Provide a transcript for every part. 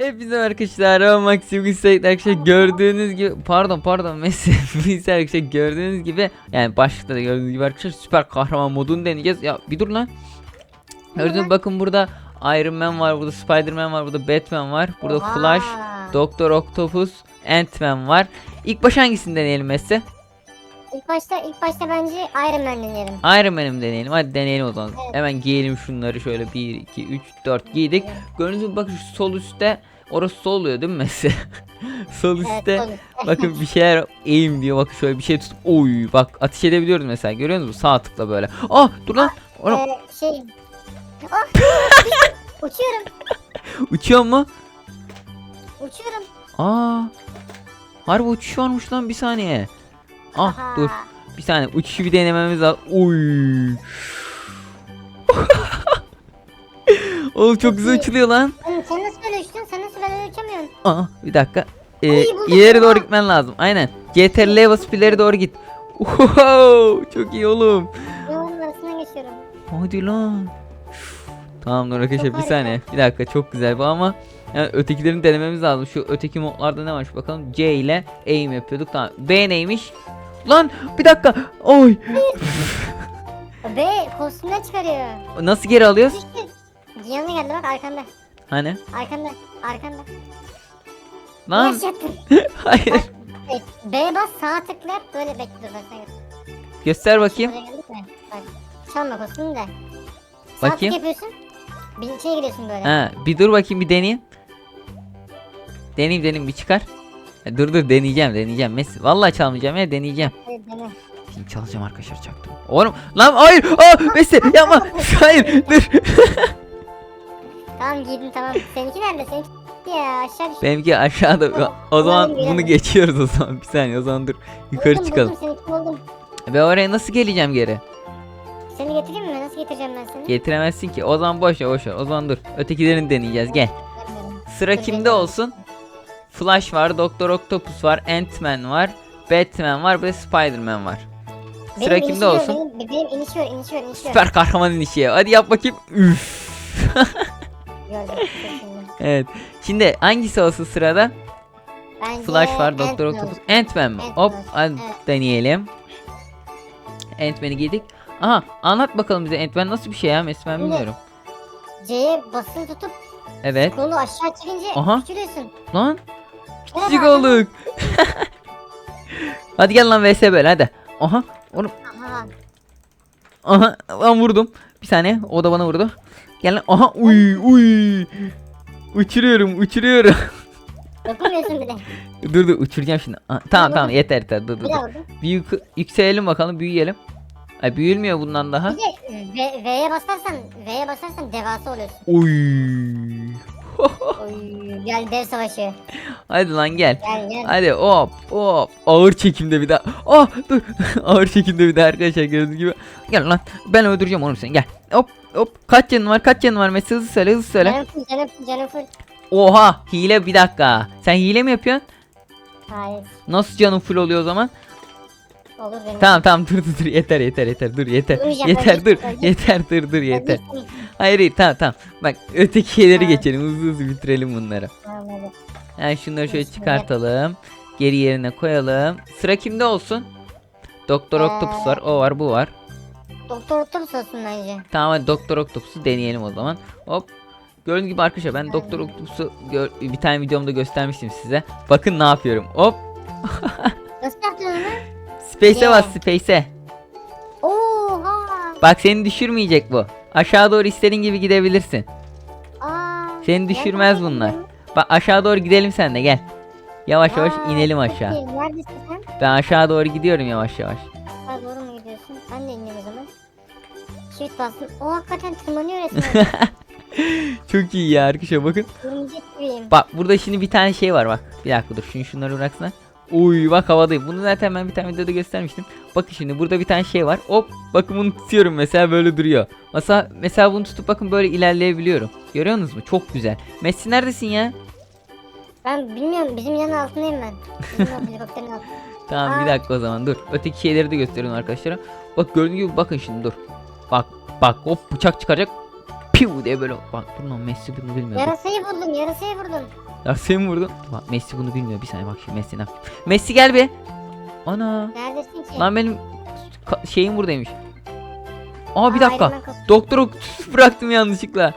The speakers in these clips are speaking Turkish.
Hepinize arkadaşlar Roma Maxim Güçlük'te arkadaşlar gördüğünüz gibi pardon pardon Messi biz arkadaşlar gördüğünüz gibi yani başlıkta da gördüğünüz gibi arkadaşlar süper kahraman modunu deneyeceğiz. Ya bir dur lan. Gördüğünüz bakın burada Iron Man var burada Spider-Man var burada Batman var burada. Flash Doktor Octopus Ant-Man var. İlk baş hangisini deneyelim Messi İlk başta ilk başta bence Iron Man deneyelim. Iron Man'i mi deneyelim hadi deneyelim o zaman Evet. hemen giyelim şunları şöyle 1 2 3 4 giydik Evet. Gördüğünüz gibi bakın şu sol üstte orası sol oluyor değil mi Messi sol üstte Evet. Bakın bir şeyler eğim diyor. Bakın şöyle bir şey tut. Oy bak ateş edebiliyoruz mesela. Görüyor musunuz? Sağ tıkla böyle. Ah dur lan. Oğlum Ee, şey. Ah! uçuyorum. uçuyor mu? Uçuyorum. Aa. Harbi uçuş varmış lan bir saniye. Ah dur. Bir saniye uçuşu bir denememiz lazım. Oy. Oğlum çok güzel uçuluyor lan. Oğlum sen nasıl böyle uçtun? Sen nasıl böyle uçamıyorsun? Aa bir dakika. Ee, Ay, buldum ileri doğru gitmen lazım. Aynen. CTRL'ye basıp ileri doğru git. Wow, çok iyi oğlum. Yolun arasından geçiyorum. Hadi lan. Tamam dur arkadaşlar bir harika. saniye. Bir dakika çok güzel bu ama yani ötekilerini denememiz lazım. Şu öteki modlarda ne varmış bakalım. C ile aim yapıyorduk. Tamam. B neymiş? Lan bir dakika. Oy. B kostümden çıkarıyor. Nasıl geri alıyoruz? Cihan'a geldi bak arkanda. Hani? Arkanda. Arkanda. Lan hayır. Evet, B bas sağa tıkla yap böyle bekle dur ben Göster bakayım. Bak çalma kostümü de. Sağ Bakayım. tık yapıyorsun. Bir içeri giriyorsun böyle. Ha, bir dur bakayım bir deneyeyim. Deneyeyim deneyeyim bir çıkar. Ha, Dur dur deneyeceğim deneyeceğim. Messi vallahi çalmayacağım ya deneyeceğim. Evet, dene. Şimdi çalacağım arkadaşlar çaktım. Oğlum lan hayır. Aa Messi yapma. Hayır dur. Tamam giydin tamam. Seninki nerede? Seninki ya aşağı düş. Benimki aşağıda. O zaman bunu geçiyoruz o zaman. Bir saniye o zaman dur. Yukarı Buldum, çıkalım. Buldum seninki buldum. Ve oraya nasıl geleceğim geri? Seni getireyim mi? Nasıl getireceğim ben seni? Getiremezsin ki. O zaman boş ver boş ver. O zaman dur. Ötekilerini deneyeceğiz. Gel. Sıra kimde olsun? Flash var, Doktor Octopus var, Ant-Man var, Batman var ve Spider-Man var. Sıra Benim kimde inişi ver, olsun? Benim, benim iniş ver, iniş ver, iniş ver. Süper kahramanın işi. Hadi yap bakayım. Üf. Evet. Şimdi hangisi olsun sırada? Bence Flash var, Doktor Octopus. Ant-Man mı? Ant-Man Hop, hadi evet. deneyelim. Ant-Man'i giydik. Aha, anlat bakalım bize Ant-Man nasıl bir şey ya? Mesela ben bilmiyorum. C'ye basılı tutup Evet. kolu aşağı çekince Aha. küçülüyorsun. Lan, Olduk. hadi gel lan vs böyle hadi. Aha, oğlum, Aha. aha, ben vurdum. Bir saniye, o da bana vurdu. Gel lan, aha, uy, uy. Uçuruyorum, uçuruyorum. Dokunmuyorsun bir de. dur dur, uçuracağım şimdi. Aha, tamam tamam, yeter yeter, dur dur. Dur. Bir yük- yükselelim bakalım, büyüyelim. Ay büyülmüyor bundan daha. Bir de V- V'ye basarsan, V'ye basarsan devasa oluyorsun. Uy. Oy, gel dev savaşı. Hadi lan gel. Gel gel. Hadi hop hop. Ağır çekimde bir daha. Ah dur. Ağır çekimde bir daha arkadaşlar gördüğünüz gibi. Gel lan. Ben öldüreceğim oğlum seni. Gel. Hop hop. Kaç canın var? Kaç canın var? Mesut hızlı söyle hızlı söyle. Canım full, canım full, canım full. Oha. Hile bir dakika. Sen hile mi yapıyorsun? Hayır. Nasıl canın full oluyor o zaman? Olur benim. Tamam tamam dur dur dur yeter yeter yeter dur yeter. Durmayacağım, Yeter dur. Yeter dur dur yeter. Hayır hayır tamam tamam. Bak öteki şeyleri Tamam. geçelim hızlı hızlı bitirelim bunları. Tamam hadi. Yani şunları şöyle çıkartalım. Geri yerine koyalım. Sıra kimde olsun? Doktor Ee, Octopus var. O var, bu var. Doktor otobüs olsun bence. Tamam hadi Doktor Octopus'u deneyelim o zaman. Hop. Gördüğünüz gibi arkadaşlar ben. Doktor Octopus'u gör- bir tane videomda göstermiştim size. Bakın ne yapıyorum. Hop. Nasıl yaptın onu? Space'e bas Space'e. Oha. Bak seni düşürmeyecek bu. Aşağı doğru istediğin gibi gidebilirsin. Aa. Seni düşürmez nereden bunlar. Bak aşağı doğru gidelim sen de gel. Yavaş yavaş Aa, inelim çok aşağı. iyi. Neredesin sen? Ben aşağı doğru gidiyorum yavaş yavaş. Ha doğru mu gidiyorsun? Ben de ineyim o zaman. Shift bastım. O hakikaten tırmanıyor resmen. Çok iyi ya arkadaşlar bakın. Örümcek gibiyim. Bak burada şimdi bir tane şey var bak. Bir dakika dur şunu şunları bıraksana. Uy bak havadayım. Bunu zaten ben bir tane videoda göstermiştim. Bakın şimdi burada bir tane şey var. Hop bakın bunu tutuyorum mesela böyle duruyor. Mesela mesela bunu tutup bakın böyle ilerleyebiliyorum. Görüyorsunuz mu? Çok güzel. Messi neredesin ya? Ben bilmiyorum bizim yanın altındayım ben. Bizim o helikopterin altında. Tamam bir dakika o zaman dur. Öteki şeyleri de gösteriyorum arkadaşlara. Bak gördüğünüz gibi bakın şimdi dur. Bak bak hop bıçak çıkacak. Piu diye böyle bak dur lan Messi bunu bilmiyor. Yarasayı vurdum yarasayı vurdum. Ya sen vurdun. Bak Messi bunu bilmiyor. Bir saniye bak şimdi Messi ne yapıyor. Messi gel bir. Ana. Neredesin ki? Lan benim ka- şeyim buradaymış. Aa bir Aa, dakika. Kostümü. Doktoru bıraktım yanlışlıkla.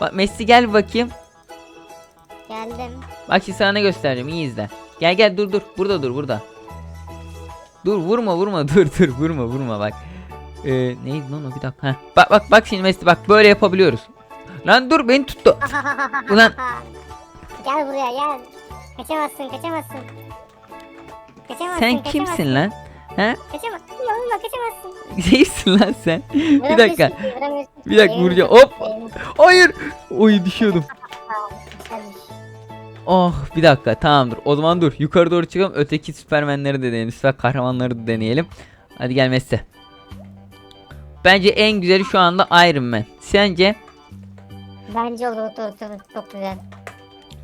Bak Messi gel bir bakayım. Geldim. Bak şimdi sana ne göstereceğim iyi izle. Gel gel dur dur. Burada dur burada. Dur vurma vurma dur dur vurma vurma bak. Ee, neydi lan o bir dakika. Heh. Bak bak bak şimdi Messi bak böyle yapabiliyoruz. Lan dur beni tuttu. Ulan. Gel buraya gel. Kaçamazsın kaçamazsın. Kaçamazsın Sen kaçamazsın. kimsin lan? He? Kaçamazsın. Vurma kaçamazsın. Şeysin lan sen. Bir dakika. Bir dakika vuracağım. Hop. Hayır. Oy düşüyordum. Oh bir dakika tamamdır. O zaman dur yukarı doğru çıkalım. Öteki süpermenleri de deneyelim. Süper kahramanları da deneyelim. Hadi gel Messi. Bence en güzeli şu anda Iron Man. Sence? Bence olur olur çok güzel.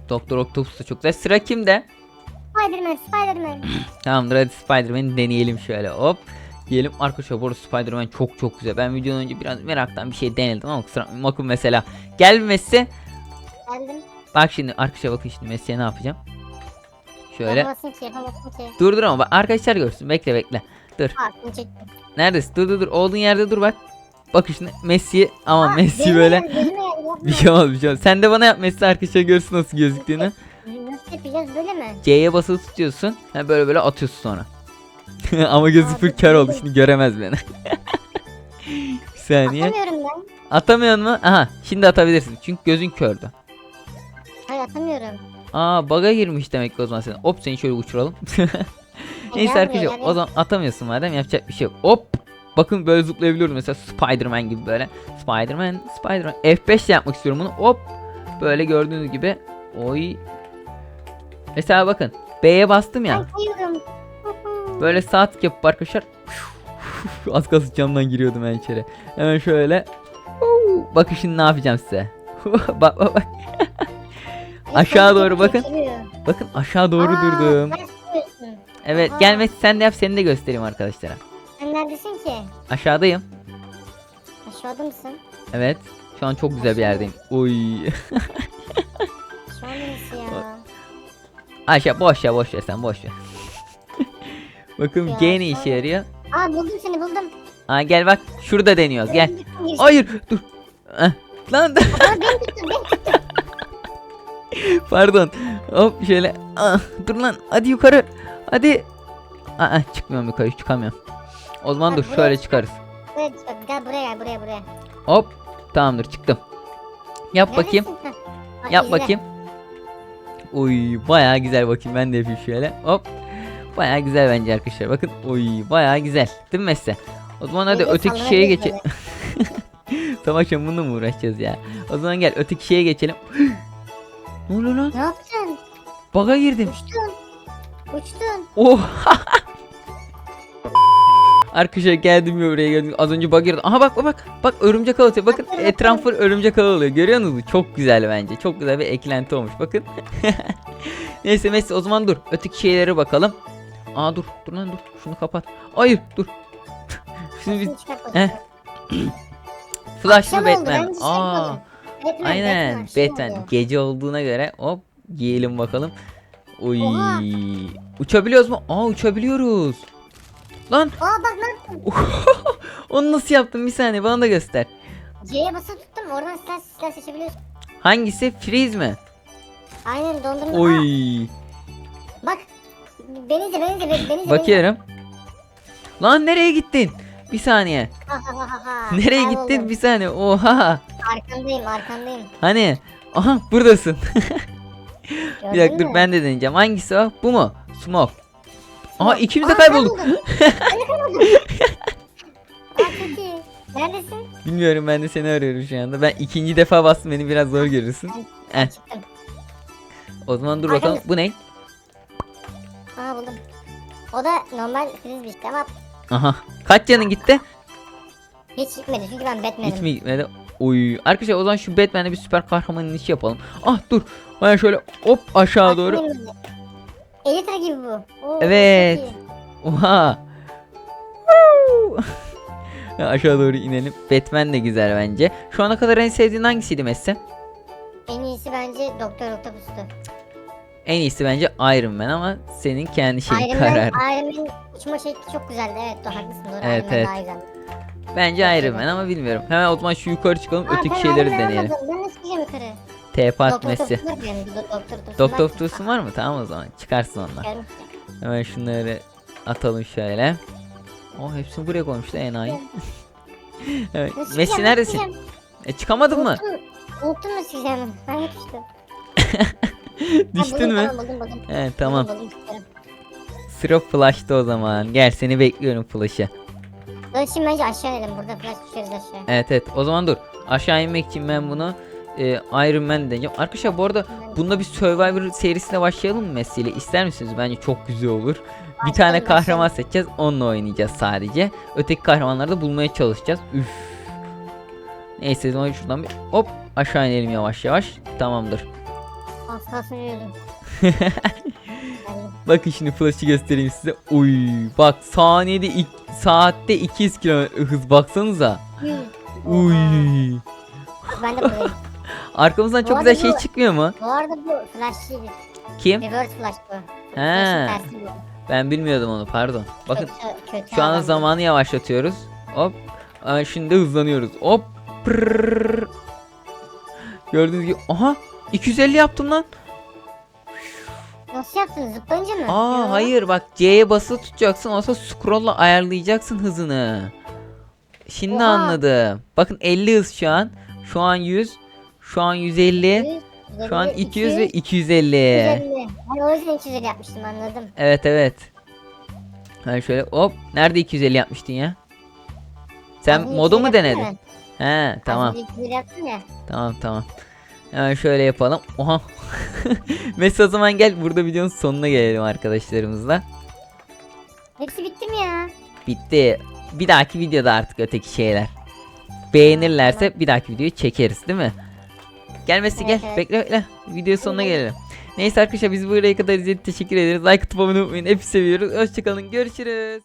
Doktor Octopus da çok güzel. Sıra kimde? Spiderman Spiderman. Tamamdır hadi Spider-Man'i deneyelim şöyle hop. Diyelim arkadaşlar bu arada Spider-Man çok çok güzel. Ben videodan önce biraz meraktan bir şey denedim ama kusura bakın mesela. Gel Messi. Geldim. Bak şimdi arkadaşlar bakın şimdi Messi'ye ne yapacağım. Şöyle. Yapamazsın ki yapamazsın ki. Dur dur ama bak arkadaşlar görsün. Bekle bekle. Dur. Çektim. Neredesin? Dur dur dur. Olduğun yerde dur bak. Bak şimdi Messi ama Aa, Messi böyle bir şey olmaz bir şey olmaz. Sen de bana yap Messi arkadaşlar görsün nasıl gözüktüğünü. Nasıl yapacağız böyle mi? C'ye basılı tutuyorsun. Ha böyle böyle atıyorsun sonra. ama gözü Aa, full kör oldu şimdi göremez beni. bir saniye. Atamıyorum ben. Atamıyor mu? Aha şimdi atabilirsin. Çünkü gözün kördü. Hayır atamıyorum. Aa baga girmiş demek ki o zaman sen. Hop seni şöyle uçuralım. Neyse arkadaşlar o zaman atamıyorsun madem yapacak bir şey yok. Hop. Bakın böyle zıplayabiliyorum mesela Spider-Man gibi böyle. Spider-Man, Spider-Man. F5 ile yapmak istiyorum bunu. Hop. Böyle gördüğünüz gibi. Oy. Mesela bakın. B'ye bastım ya. Böyle sağ tık yapıp arkadaşlar. Az kalsın camdan giriyordum ben içeri. Hemen şöyle. Bakın şimdi ne yapacağım size. bak bak bak. aşağı doğru bakın. Bakın aşağı doğru durdum. Evet Aha. gelmesi sen de yap seni de göstereyim arkadaşlara. Neredesin ki? Aşağıdayım. Aşağıda mısın? Evet. Şu an çok güzel bir yerdeyim. Uy. Şu an neresi ya? Aşağı boş ya boş ver sen boş ver. Bakın Ya, G ne işe sonra- yarıyor? Aa buldum seni buldum. Aa gel bak şurada deniyoruz gel. Ay. Hayır dur. Eh, Lan Aa beni tuttun beni pardon. Hop şöyle. Ah, dur lan hadi yukarı. Hadi. Aa, çıkmıyorum yukarı çıkamıyorum. O zaman Bak dur buraya şöyle çık. çıkarız. Buraya çık, gel buraya gel buraya buraya. Hop. Tamamdır çıktım. Yap bakayım. Neredesin? Yap izle. bakayım. Uy bayağı güzel bakayım ben de yapayım şöyle. Hop. Bayağı güzel bence arkadaşlar. Bakın uy bayağı güzel. Değil mi Mesle? O zaman hadi Böyle öteki sallanabiliriz şeye geçelim. Sabah akşam bununla mı uğraşacağız ya? O zaman gel öteki şeye geçelim. ne oluyor lan? Ne yaptın? Baga girdim. Uçtun. Uçtun. Oh. Arkadaşlar geldim ya oraya geldim. Az önce bug girdim. Aha bak bak bak. Bak örümcek ağı atıyor. Bakın etrafı örümcek ağı oluyor. Görüyor musunuz? Çok güzel bence. Çok güzel bir eklenti olmuş. Bakın. Neyse Messi o zaman dur. Öteki şeylere bakalım. Aa dur. Dur lan dur. Şunu kapat. Hayır dur. Şimdi biz Şunu bakayım. Flash mı Batman? şey Aa. Batman, Aynen Batman. oldu. Gece olduğuna göre hop giyelim bakalım. Uy. Oha. Uçabiliyoruz mu? Aa uçabiliyoruz. Lan Aa bak ne yaptın? onu nasıl yaptın? Bir saniye bana da göster. C'ye basılı tuttum oradan silah, silah seçebiliyorsun. Hangisi? Freeze mi? Aynen dondurma. Aa, Oy. bak. Beni izle beni izle beni izle. Bakıyorum. Lan nereye gittin? Bir saniye. Nereye Kayboldum. gittin? Bir saniye. Oha. Arkandayım arkandayım. Hani? Aha buradasın. Bir dakika dur ben de deneyeceğim. Hangisi o? Bu mu? Smoke. Aa, ikimiz de kaybolduk. iyi. Neredesin? Bilmiyorum ben de seni arıyorum şu anda. Ben ikinci defa bastım beni biraz zor görürsün. Ben Eh. çıktım. O zaman dur bakalım. Bu ne? Aa buldum. O da normal frisbee işte ama Aha. Kaç canın gitti? hiç gitmedi çünkü ben Batman'im. Hiç mi gitmedi? Oy. Arkadaşlar o zaman şu Batman'e bir süper kahramanın işi yapalım. Ah dur. Ben şöyle hop aşağı doğru. Batman'im. Elytra gibi bu. Oo, Evet. çok iyi. Oha. aşağı doğru inelim. Batman de güzel bence. Şu ana kadar en sevdiğin hangisiydi Messi? En iyisi bence Doktor Octopus'tu. En iyisi bence Iron Man ama senin kendi şeyin Iron Man. Iron Man'in uçma şekli çok güzeldi. Evet doğru haklısın doğru. Evet, Iron Man evet. daha güzel. Bence Iron Man ama bilmiyorum. Hemen o zaman şu yukarı çıkalım Aa, öteki ben şeyleri Iron Man deneyelim. almadım. Ben nasıl yukarı? TP at Doktor. Dursun var benim, do- Doktor Doktor var. Mı? Tamam o zaman çıkarsın. Çıkarım. Hemen şunları atalım şöyle. O hepsini buraya koymuşlar enayi. evet. Nasıl Messi neredesin? E çıkamadın mı? Unuttum. Unuttum çıkacağımı. Ben düştüm. Düştün mü? Buldum, buldum, buldum. Evet tamam. Buldum, buldum, çıkarım. Sıra flash'ta o zaman. Gel seni bekliyorum flash'ı. Dur şimdi bence aşağı inelim. Burada flash düşeriz aşağı. Evet evet o zaman dur. Aşağı inmek için ben bunu e, Iron Man deneyeceğim. Arkadaşlar bu arada bunda bir Survivor serisiyle başlayalım mı Messi ile? İster misiniz? Bence çok güzel olur. Bir tane kahraman seçeceğiz. Onunla oynayacağız sadece. Öteki kahramanları da bulmaya çalışacağız. Üf. Neyse zaman şuradan bir hop aşağı inelim yavaş yavaş. Tamamdır. Az kalsın yürüdüm. Geldim. Bakın şimdi flash'ı göstereyim size. Uy bak saniyede ik- saatte 200 km hız baksanıza. Uy. Ben de buradayım. Arkamızdan çok güzel şey bu- çıkmıyor mu? Bu arada bu flash değil. Kim? Reverse flash bu. He. Flash'ın tersi bu. Ben bilmiyordum onu pardon. Bakın Kötü, kötü şu anda adam. zamanı yavaşlatıyoruz. Hop. Aa, Şimdi hızlanıyoruz. Hop. Pırrrr. Gördüğünüz gibi. Aha. 250 yaptım lan. Nasıl yaptın? Zıplayınca mı? Aa Yo. hayır bak C'ye basılı tutacaksın. Sonra scroll'la ayarlayacaksın hızını. Şimdi Oha. anladım. Bakın 50 hız şu an. Şu an 100. Şu an 150. 100, Şu an 150, 200 ve 250. 250. Ben o yüzden 250 yapmıştım anladım. Evet evet. Ben şöyle hop. Nerede 250 yapmıştın ya? Sen önce modu 250 mu denedin? ben. He tamam. önce 250 yaptım ya. Tamam tamam. Hemen şöyle yapalım. Oha. Mesut o zaman gel burada videonun sonuna gelelim arkadaşlarımızla. Hepsi bitti mi ya? Bitti. Bir dahaki videoda artık öteki şeyler. Beğenirlerse bir dahaki videoyu çekeriz değil mi? Gelmesi gel. evet. Bekle bekle. Video sonuna gelelim. Neyse arkadaşlar biz buraya kadar izlediğiniz teşekkür ederiz. Like atıp abone olmayı hep seviyoruz. Hoşçakalın. Görüşürüz.